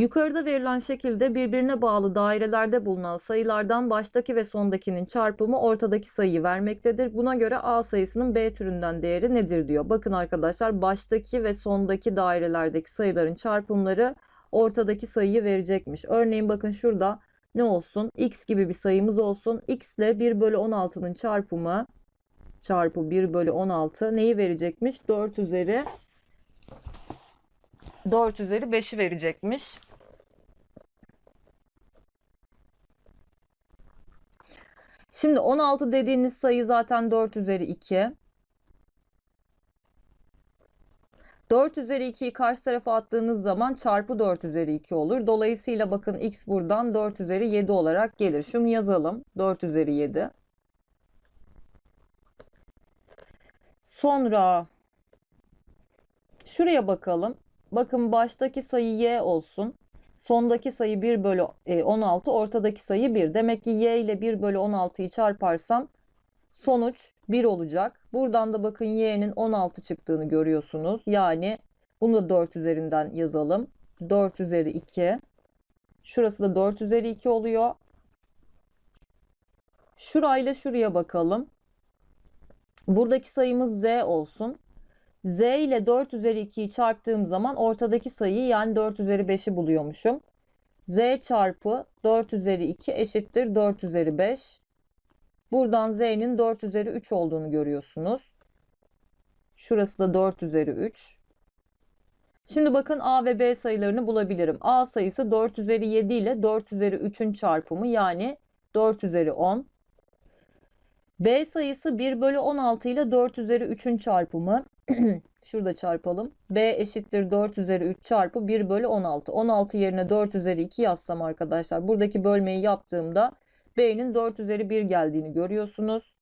Yukarıda verilen şekilde birbirine bağlı dairelerde bulunan sayılardan baştaki ve sondakinin çarpımı ortadaki sayıyı vermektedir. Buna göre A sayısının B türünden değeri nedir diyor. Bakın arkadaşlar baştaki ve sondaki dairelerdeki sayıların çarpımları ortadaki sayıyı verecekmiş. Örneğin bakın şurada ne olsun? X gibi bir sayımız olsun. X ile 1 bölü 16'nın çarpımı çarpı 1 bölü 16 neyi verecekmiş? 4 üzeri 4 üzeri 5'i verecekmiş. Şimdi 16 dediğiniz sayı zaten 4 üzeri 2. 4 üzeri 2'yi karşı tarafa attığınız zaman çarpı 4 üzeri 2 olur. Dolayısıyla bakın x buradan 4 üzeri 7 olarak gelir. Şunu yazalım. 4 üzeri 7. Sonra şuraya bakalım. Bakın baştaki sayı y olsun. Sondaki sayı 1 bölü e, 16, ortadaki sayı 1. Demek ki y ile 1 bölü 16'yı çarparsam sonuç 1 olacak. Buradan da bakın y'nin 16 çıktığını görüyorsunuz. Yani bunu da 4 üzerinden yazalım. 4 üzeri 2. Şurası da 4 üzeri 2 oluyor. Şurayla şuraya bakalım. Buradaki sayımız z olsun. Z ile 4 üzeri 2'yi çarptığım zaman ortadaki sayıyı yani 4 üzeri 5'i buluyormuşum. Z çarpı 4 üzeri 2 eşittir 4 üzeri 5. Buradan Z'nin 4 üzeri 3 olduğunu görüyorsunuz. Şurası da 4 üzeri 3. Şimdi bakın A ve B sayılarını bulabilirim. A sayısı 4 üzeri 7 ile 4 üzeri 3'ün çarpımı yani 4 üzeri 10. B sayısı 1 bölü 16 ile 4 üzeri 3'ün çarpımı. Şurada çarpalım. B eşittir 4 üzeri 3 çarpı 1 bölü 16. 16 yerine 4 üzeri 2 yazsam arkadaşlar. Buradaki bölmeyi yaptığımda B'nin 4 üzeri 1 geldiğini görüyorsunuz.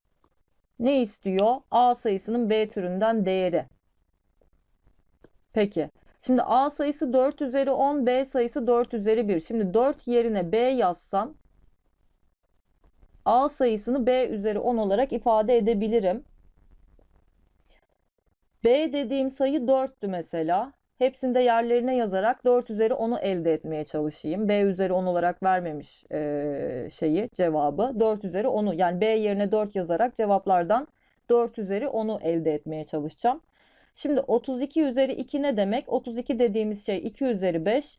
Ne istiyor? A sayısının B türünden değeri. Peki. Şimdi A sayısı 4 üzeri 10, B sayısı 4 üzeri 1. Şimdi 4 yerine B yazsam A sayısını B üzeri 10 olarak ifade edebilirim. B dediğim sayı 4'tü mesela. Hepsini de yerlerine yazarak 4 üzeri 10'u elde etmeye çalışayım. B üzeri 10 olarak vermemiş e, şeyi cevabı. 4 üzeri 10'u yani B yerine 4 yazarak cevaplardan 4 üzeri 10'u elde etmeye çalışacağım. Şimdi 32 üzeri 2 ne demek? 32 dediğimiz şey 2 üzeri 5.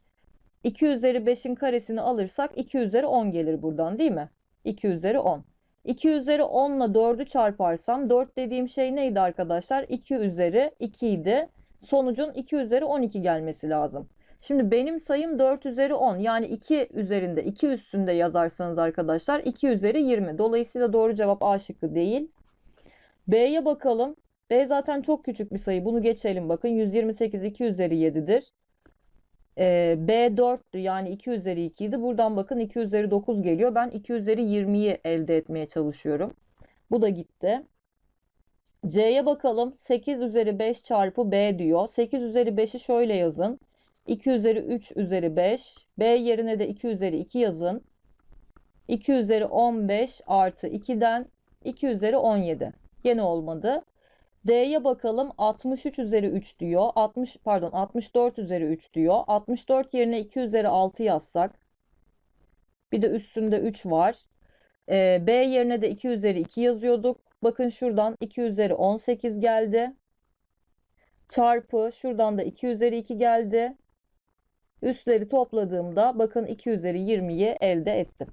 2 üzeri 5'in karesini alırsak 2 üzeri 10 gelir buradan değil mi? 2 üzeri 10. 2 üzeri 10 ile 4'ü çarparsam 4 dediğim şey neydi arkadaşlar? 2 üzeri 2 idi. Sonucun 2 üzeri 12 gelmesi lazım. Şimdi benim sayım 4 üzeri 10 yani 2 üzerinde 2 üstünde yazarsanız arkadaşlar 2 üzeri 20. Dolayısıyla doğru cevap A şıkkı değil. B'ye bakalım. B zaten çok küçük bir sayı. Bunu geçelim bakın. 128 2 üzeri 7'dir. Ee, B 4'tü yani 2 üzeri 2 idi. Buradan bakın 2 üzeri 9 geliyor. Ben 2 üzeri 20'yi elde etmeye çalışıyorum. Bu da gitti. C'ye bakalım. 8 üzeri 5 çarpı B diyor. 8 üzeri 5'i şöyle yazın. 2 üzeri 3 üzeri 5. B yerine de 2 üzeri 2 yazın. 2 üzeri 15 artı 2'den 2 üzeri 17. Gene olmadı. D'ye bakalım 63 üzeri 3 diyor. 60 pardon 64 üzeri 3 diyor. 64 yerine 2 üzeri 6 yazsak. Bir de üstünde 3 var. Ee, B yerine de 2 üzeri 2 yazıyorduk. Bakın şuradan 2 üzeri 18 geldi. Çarpı şuradan da 2 üzeri 2 geldi. Üstleri topladığımda bakın 2 üzeri 20'yi elde ettim.